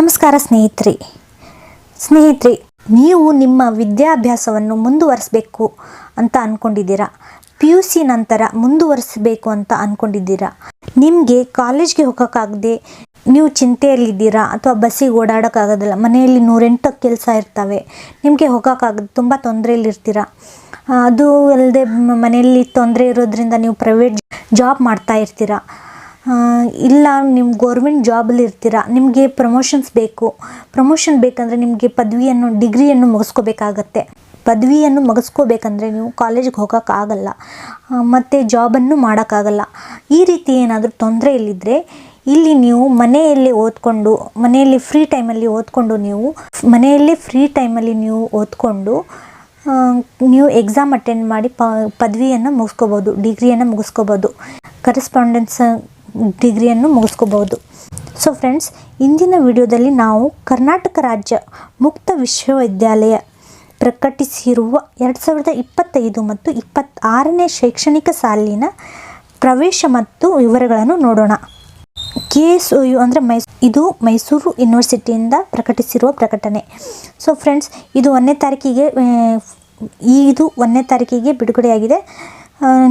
ನಮಸ್ಕಾರ ಸ್ನೇಹಿತರೆ. ಸ್ನೇಹಿತರೆ, ನೀವು ನಿಮ್ಮ ವಿದ್ಯಾಭ್ಯಾಸವನ್ನು ಮುಂದುವರಿಸಬೇಕು ಅಂತ ಅಂದ್ಕೊಂಡಿದ್ದೀರಾ ಪಿ ಯು ಸಿ ನಂತರ ಮುಂದುವರಿಸಬೇಕು ಅಂತ ಅಂದ್ಕೊಂಡಿದ್ದೀರಾ ನಿಮಗೆ ಕಾಲೇಜ್ಗೆ ಹೋಗೋಕ್ಕಾಗದೆ ನೀವು ಚಿಂತೆಯಲ್ಲಿದ್ದೀರಾ? ಅಥವಾ ಬಸ್ಸಿಗೆ ಓಡಾಡೋಕ್ಕಾಗೋದಿಲ್ಲ? ಮನೆಯಲ್ಲಿ ನೂರೆಂಟು ಕೆಲಸ ಇರ್ತವೆ. ನಿಮಗೆ ಹೋಗೋಕ್ಕಾಗದು ತುಂಬ ತೊಂದರೆಯಲ್ಲಿರ್ತೀರ? ಅದು ಅಲ್ಲದೆ ಮನೆಯಲ್ಲಿ ತೊಂದರೆ ಇರೋದ್ರಿಂದ ನೀವು ಪ್ರೈವೇಟ್ ಜಾಬ್ ಮಾಡ್ತಾ ಇರ್ತೀರ? ಇಲ್ಲ ನಿಮ್ಮ ಗೌರ್ಮೆಂಟ್ ಜಾಬಲ್ಲಿ ಇರ್ತೀರ, ನಿಮಗೆ ಪ್ರಮೋಷನ್ಸ್ ಬೇಕು. ಪ್ರಮೋಷನ್ ಬೇಕಂದರೆ ನಿಮಗೆ ಪದವಿಯನ್ನು ಡಿಗ್ರಿಯನ್ನು ಮುಗಿಸ್ಕೋಬೇಕಾಗತ್ತೆ. ಪದವಿಯನ್ನು ಮುಗಿಸ್ಕೋಬೇಕಂದ್ರೆ ನೀವು ಕಾಲೇಜಿಗೆ ಹೋಗೋಕ್ಕಾಗಲ್ಲ ಮತ್ತು ಜಾಬನ್ನು ಮಾಡೋಕ್ಕಾಗಲ್ಲ. ಈ ರೀತಿ ಏನಾದರೂ ತೊಂದರೆ ಇಲ್ಲಿದ್ದರೆ ಇಲ್ಲಿ ನೀವು ಮನೆಯಲ್ಲಿ ಓದ್ಕೊಂಡು, ಮನೆಯಲ್ಲಿ ಫ್ರೀ ಟೈಮಲ್ಲಿ ಓದ್ಕೊಂಡು ನೀವು, ಮನೆಯಲ್ಲೇ ಫ್ರೀ ಟೈಮಲ್ಲಿ ನೀವು ಓದ್ಕೊಂಡು ನೀವು ಎಕ್ಸಾಮ್ ಅಟೆಂಡ್ ಮಾಡಿ ಪ, ಪದವಿಯನ್ನು ಮುಗಿಸ್ಕೋಬೋದು ಡಿಗ್ರಿಯನ್ನು ಮುಗಿಸ್ಕೋಬೋದು. ಕರೆಸ್ಪಾಂಡೆನ್ಸ್ ಡಿಗ್ರಿಯನ್ನು ಮುಗಿಸ್ಕೋಬಹುದು. ಸೊ ಫ್ರೆಂಡ್ಸ್ ಇಂದಿನ ವಿಡಿಯೋದಲ್ಲಿ ನಾವು ಕರ್ನಾಟಕ ರಾಜ್ಯ ಮುಕ್ತ ವಿಶ್ವವಿದ್ಯಾಲಯ ಪ್ರಕಟಿಸಿರುವ ಎರಡು ಸಾವಿರದ ಇಪ್ಪತ್ತೈದು ಮತ್ತು ಇಪ್ಪತ್ತಾರನೇ ಶೈಕ್ಷಣಿಕ ಸಾಲಿನ ಪ್ರವೇಶ ಮತ್ತು ವಿವರಗಳನ್ನು ನೋಡೋಣ. ಕೆ ಎಸ್ ಒ ಯು ಅಂದರೆ ಮೈಸ್, ಇದು ಮೈಸೂರು ಯೂನಿವರ್ಸಿಟಿಯಿಂದ ಪ್ರಕಟಿಸಿರುವ ಪ್ರಕಟಣೆ. ಸೊ ಫ್ರೆಂಡ್ಸ್ ಇದು ಒಂದನೇ ತಾರೀಕಿಗೆ ಇದು ಒಂದನೇ ತಾರೀಕಿಗೆ ಬಿಡುಗಡೆಯಾಗಿದೆ.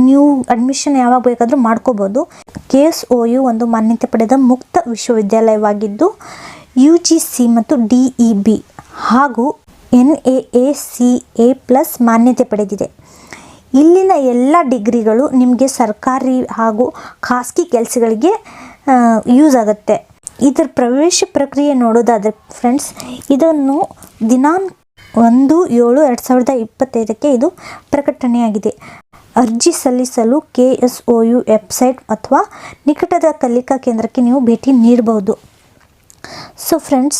ನೀವು ಅಡ್ಮಿಷನ್ ಯಾವಾಗ ಬೇಕಾದರೂ ಮಾಡ್ಕೋಬೋದು. ಕೆ ಎಸ್ ಒ ಯು ಒಂದು ಮಾನ್ಯತೆ ಪಡೆದ ಮುಕ್ತ ವಿಶ್ವವಿದ್ಯಾಲಯವಾಗಿದ್ದು ಯು ಜಿ ಸಿ ಮತ್ತು ಡಿ ಇ ಬಿ ಹಾಗೂ N A A C A plus ಮಾನ್ಯತೆ ಪಡೆದಿದೆ. ಇಲ್ಲಿನ ಎಲ್ಲ ಡಿಗ್ರಿಗಳು ನಿಮಗೆ ಸರ್ಕಾರಿ ಹಾಗೂ ಖಾಸಗಿ ಕೆಲಸಗಳಿಗೆ ಯೂಸ್ ಆಗುತ್ತೆ. ಇದರ ಪ್ರವೇಶ ಪ್ರಕ್ರಿಯೆ ನೋಡೋದಾದರೆ ಫ್ರೆಂಡ್ಸ್ ಇದನ್ನು ದಿನಾಂಕ ಒಂದು ಏಳು ಎರಡು ಸಾವಿರದ ಇಪ್ಪತ್ತೈದಕ್ಕೆ ಇದು ಪ್ರಕಟಣೆಯಾಗಿದೆ. ಅರ್ಜಿ ಸಲ್ಲಿಸಲು K S O U website ಅಥವಾ ನಿಕಟದ ಕಲಿಕಾ ಕೇಂದ್ರಕ್ಕೆ ನೀವು ಭೇಟಿ ನೀಡಬಹುದು ಸೊ ಫ್ರೆಂಡ್ಸ್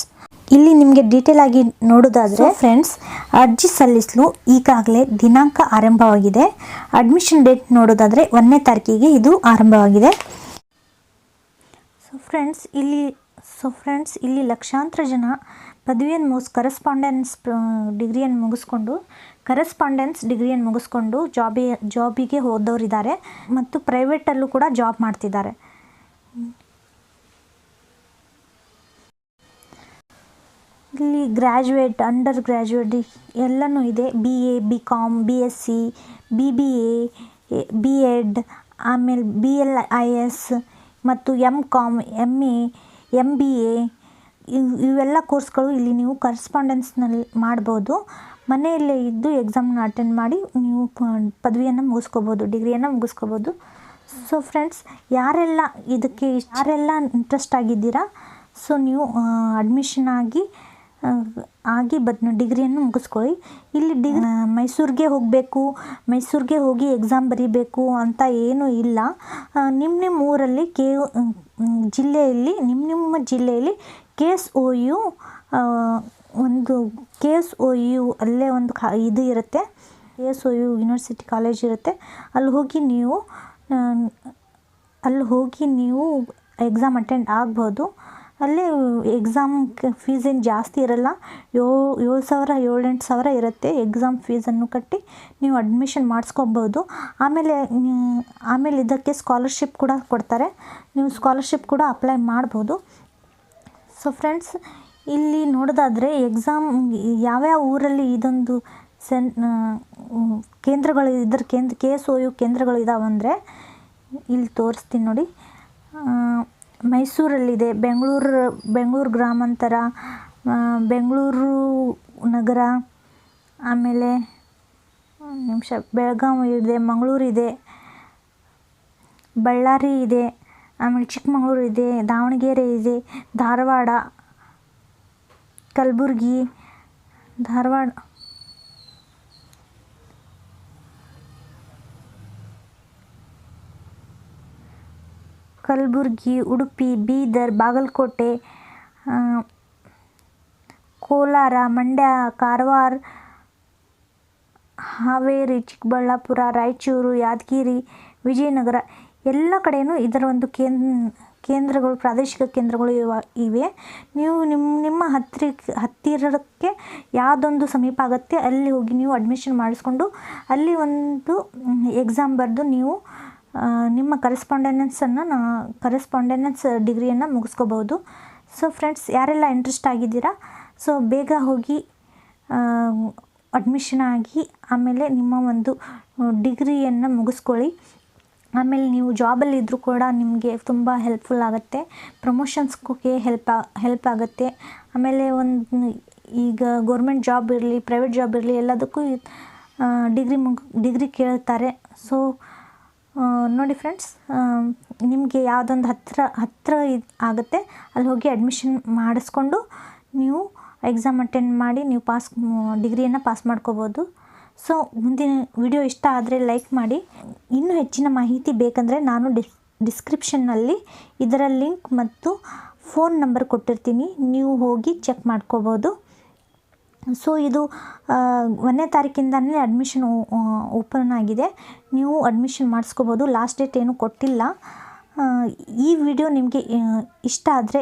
ಇಲ್ಲಿ ನಿಮಗೆ ಡೀಟೇಲ್ ಆಗಿ ನೋಡೋದಾದರೆ ಫ್ರೆಂಡ್ಸ್ ಅರ್ಜಿ ಸಲ್ಲಿಸಲು ಈಗಾಗಲೇ ದಿನಾಂಕ ಆರಂಭವಾಗಿದೆ. ಅಡ್ಮಿಷನ್ ಡೇಟ್ ನೋಡೋದಾದರೆ ಒಂದನೇ ತಾರೀಕಿಗೆ ಇದು ಆರಂಭವಾಗಿದೆ. ಸೊ ಫ್ರೆಂಡ್ಸ್ ಇಲ್ಲಿ ಸೊ ಫ್ರೆಂಡ್ಸ್ ಇಲ್ಲಿ ಲಕ್ಷಾಂತರ ಜನ ಪದವಿಯನ್ನು ಮುಗಿಸ್ ಕರೆಸ್ಪಾಂಡೆನ್ಸ್ ಡಿಗ್ರಿಯನ್ನು ಮುಗಿಸ್ಕೊಂಡು ಕರೆಸ್ಪಾಂಡೆನ್ಸ್ ಡಿಗ್ರಿಯನ್ನು ಮುಗಿಸ್ಕೊಂಡು ಜಾಬಿ ಜಾಬಿಗೆ ಹೋದವರಿದ್ದಾರೆ ಮತ್ತು ಪ್ರೈವೇಟಲ್ಲೂ ಕೂಡ ಜಾಬ್ ಮಾಡ್ತಿದ್ದಾರೆ. ಇಲ್ಲಿ ಗ್ರ್ಯಾಜುಯೇಟ್ ಅಂಡರ್ ಗ್ರ್ಯಾಜುಯೇಟ್ ಎಲ್ಲನೂ ಇದೆ. B A B com B S C B B A B ed ಆಮೇಲೆ ಬಿ ಎಲ್ ಐ ಎಸ್ ಮತ್ತು M com M A M B A ಇವೆಲ್ಲ ಕೋರ್ಸ್ಗಳು ಇಲ್ಲಿ ನೀವು ಕರೆಸ್ಪಾಂಡೆನ್ಸ್ನಲ್ಲಿ ಮಾಡ್ಬೋದು. ಮನೆಯಲ್ಲೇ ಇದ್ದು ಎಕ್ಸಾಮ್ನ ಅಟೆಂಡ್ ಮಾಡಿ ನೀವು ಪದವಿಯನ್ನು ಮುಗಿಸ್ಕೋಬೋದು ಡಿಗ್ರಿಯನ್ನು ಮುಗಿಸ್ಕೋಬೋದು. ಸೊ ಫ್ರೆಂಡ್ಸ್ ಯಾರೆಲ್ಲ ಇದಕ್ಕೆ ಯಾರೆಲ್ಲ ಇಂಟ್ರೆಸ್ಟ್ ಆಗಿದ್ದೀರಾ ಸೊ ನೀವು ಅಡ್ಮಿಷನ್ ಆಗಿ ಆಗಿ ಬದ್ ಡಿಗ್ರಿಯನ್ನು ಮುಗಿಸ್ಕೊಳ್ಳಿ. ಇಲ್ಲಿ ಡಿ ಮೈಸೂರಿಗೆ ಹೋಗಬೇಕು, ಮೈಸೂರಿಗೆ ಹೋಗಿ ಎಕ್ಸಾಮ್ ಬರೀಬೇಕು ಅಂತ ಏನೂ ಇಲ್ಲ. ನಿಮ್ಮ ನಿಮ್ಮ ಊರಲ್ಲಿ ಕೆ ಜಿಲ್ಲೆಯಲ್ಲಿ ನಿಮ್ಮ ನಿಮ್ಮ ಜಿಲ್ಲೆಯಲ್ಲಿ ಕೆ ಎಸ್ ಒ ಯು ಒಂದು ಕೆ ಎಸ್ ಒ ಯು ಅಲ್ಲೇ ಒಂದು ಕಾ, ಇದು ಇರುತ್ತೆ. K S O U university college ಇರುತ್ತೆ. ಅಲ್ಲಿ ಹೋಗಿ ನೀವು ಅಲ್ಲಿ ಹೋಗಿ ನೀವು ಎಕ್ಸಾಮ್ ಅಟೆಂಡ್ ಆಗ್ಬೋದು. ಅಲ್ಲಿ ಎಕ್ಸಾಮ್ ಫೀಸ್ ಏನು ಜಾಸ್ತಿ ಇರಲ್ಲ. ಏಳು ಏಳು ಸಾವಿರ, ಏಳೆಂಟು ಸಾವಿರ ಇರುತ್ತೆ ಎಕ್ಸಾಮ್ ಫೀಸನ್ನು ಕಟ್ಟಿ ನೀವು ಅಡ್ಮಿಷನ್ ಮಾಡಿಸ್ಕೊಬೋದು. ಆಮೇಲೆ ಆಮೇಲೆ ಇದಕ್ಕೆ ಸ್ಕಾಲರ್ಶಿಪ್ ಕೂಡ ಕೊಡ್ತಾರೆ. ನೀವು ಸ್ಕಾಲರ್ಶಿಪ್ ಕೂಡ ಅಪ್ಲೈ ಮಾಡ್ಬೋದು. ಸೊ ಫ್ರೆಂಡ್ಸ್ ಇಲ್ಲಿ ನೋಡೋದಾದರೆ ಎಕ್ಸಾಮ್ ಯಾವ್ಯಾವ ಊರಲ್ಲಿ ಇದೊಂದು ಸೆನ್ ಕೇಂದ್ರಗಳು, ಇದ್ರ ಕೇಂದ್ರ ಕೆ ಎಸ್ ಒ ಯು ಕೇಂದ್ರಗಳು ಇದಾವಂದರೆ ಇಲ್ಲಿ ತೋರಿಸ್ತೀನಿ ನೋಡಿ. ಮೈಸೂರಲ್ಲಿದೆ, ಬೆಂಗಳೂರು ಬೆಂಗಳೂರು ಗ್ರಾಮಾಂತರ ಬೆಂಗಳೂರು ನಗರ, ಆಮೇಲೆ ನಿಮಿಷ, ಬೆಳಗಾವಿ ಇದೆ, ಮಂಗಳೂರು ಇದೆ, ಬಳ್ಳಾರಿ ಇದೆ. ಆಮೇಲೆ ಚಿಕ್ಕಮಗಳೂರು ಇದೆ ದಾವಣಗೆರೆ ಇದೆ ಧಾರವಾಡ ಕಲಬುರ್ಗಿ ಧಾರವಾಡ ಕಲಬುರ್ಗಿ ಉಡುಪಿ ಬೀದರ್ ಬಾಗಲಕೋಟೆ ಆ, ಕೋಲಾರ ಮಂಡ್ಯ ಕಾರವಾರ ಹಾವೇರಿ ಚಿಕ್ಕಬಳ್ಳಾಪುರ ರಾಯಚೂರು ಯಾದಗಿರಿ ವಿಜಯನಗರ ಎಲ್ಲ ಕಡೆಯೂ ಇದರ ಒಂದು ಕೇಂದ್ರ ಕೇಂದ್ರಗಳು, ಪ್ರಾದೇಶಿಕ ಕೇಂದ್ರಗಳು ಇವ, ಇವೆ. ನೀವು ನಿಮ್ಮ ನಿಮ್ಮ ಹತ್ತಿರ ಹತ್ತಿರಕ್ಕೆ ಯಾವುದೊಂದು ಸಮೀಪ ಆಗುತ್ತೆ, ಅಲ್ಲಿ ಹೋಗಿ ನೀವು ಅಡ್ಮಿಷನ್ ಮಾಡಿಸ್ಕೊಂಡು ಅಲ್ಲಿ ಒಂದು ಎಕ್ಸಾಮ್ ಬರೆದು ನೀವು ನಿಮ್ಮ ಕರೆಸ್ಪಾಂಡೆನ್ಸನ್ನು ಕರೆಸ್ಪಾಂಡೆನ್ಸ್ ಡಿಗ್ರಿಯನ್ನು ಮುಗಿಸ್ಕೋಬೋದು. ಸೊ ಫ್ರೆಂಡ್ಸ್ ಯಾರೆಲ್ಲ ಇಂಟ್ರೆಸ್ಟ್ ಆಗಿದ್ದೀರಾ ಸೊ ಬೇಗ ಹೋಗಿ ಅಡ್ಮಿಷನ್ ಆಗಿ ಆಮೇಲೆ ನಿಮ್ಮ ಒಂದು ಡಿಗ್ರಿಯನ್ನು ಮುಗಿಸ್ಕೊಳ್ಳಿ. ಆಮೇಲೆ ನೀವು ಜಾಬಲ್ಲಿ ಇದ್ದರೂ ಕೂಡ ನಿಮಗೆ ತುಂಬ ಹೆಲ್ಪ್ಫುಲ್ ಆಗುತ್ತೆ. ಪ್ರಮೋಷನ್ಸ್ಗೆ ಹೆಲ್ಪ್ ಹೆಲ್ಪ್ ಆಗುತ್ತೆ. ಆಮೇಲೆ ಒಂದು ಈಗ ಗೌರ್ಮೆಂಟ್ ಜಾಬ್ ಇರಲಿ ಪ್ರೈವೇಟ್ ಜಾಬ್ ಇರಲಿ ಎಲ್ಲದಕ್ಕೂ ಡಿಗ್ರಿ ಮುಗ್ ಡಿಗ್ರಿ ಕೇಳ್ತಾರೆ. ಸೊ ನೋಡಿ ಫ್ರೆಂಡ್ಸ್ ನಿಮಗೆ ಯಾವುದೊಂದು ಹತ್ತಿರ ಹತ್ತಿರ ಆಗುತ್ತೆ, ಅಲ್ಲಿ ಹೋಗಿ ಅಡ್ಮಿಷನ್ ಮಾಡಿಸ್ಕೊಂಡು ನೀವು ಎಕ್ಸಾಮ್ ಅಟೆಂಡ್ ಮಾಡಿ ನೀವು ಪಾಸ್ ಡಿಗ್ರಿಯನ್ನು ಪಾಸ್ ಮಾಡ್ಕೋಬೋದು. ಸೊ, ಮುಂದಿನ ವಿಡಿಯೋ ಇಷ್ಟ ಆದರೆ ಲೈಕ್ ಮಾಡಿ. ಇನ್ನೂ ಹೆಚ್ಚಿನ ಮಾಹಿತಿ ಬೇಕಂದರೆ ನಾನು ಡಿಸ್ ಡಿಸ್ಕ್ರಿಪ್ಷನ್ನಲ್ಲಿ ಇದರ ಲಿಂಕ್ ಮತ್ತು ಫೋನ್ ನಂಬರ್ ಕೊಟ್ಟಿರ್ತೀನಿ. ನೀವು ಹೋಗಿ ಚೆಕ್ ಮಾಡ್ಕೋಬೋದು. ಸೊ ಇದು ಒಂದನೇ ತಾರೀಕಿಂದನೇ ಅಡ್ಮಿಷನ್ ಓಪನ್ ಆಗಿದೆ. ನೀವು ಅಡ್ಮಿಷನ್ ಮಾಡಿಸ್ಕೋಬೋದು. ಲಾಸ್ಟ್ ಡೇಟ್ ಏನು ಕೊಟ್ಟಿಲ್ಲ. ಈ ವಿಡಿಯೋ ನಿಮಗೆ ಇಷ್ಟ ಆದರೆ,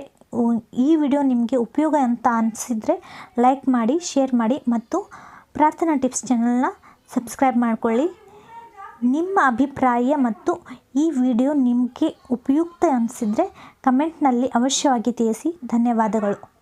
ಈ ವಿಡಿಯೋ ನಿಮಗೆ ಉಪಯೋಗ ಅಂತ ಅನಿಸಿದರೆ ಲೈಕ್ ಮಾಡಿ ಶೇರ್ ಮಾಡಿ ಮತ್ತು ಪ್ರಾರ್ಥನಾ ಟಿಪ್ಸ್ ಚಾನಲ್ನ ಸಬ್ಸ್ಕ್ರೈಬ್ ಮಾಡಿಕೊಳ್ಳಿ. ನಿಮ್ಮ ಅಭಿಪ್ರಾಯ ಮತ್ತು ಈ ವಿಡಿಯೋ ನಿಮಗೆ ಉಪಯುಕ್ತ ಅನಿಸಿದರೆ ಕಮೆಂಟ್ನಲ್ಲಿ ಅವಶ್ಯವಾಗಿ ತಿಳಿಸಿ. ಧನ್ಯವಾದಗಳು.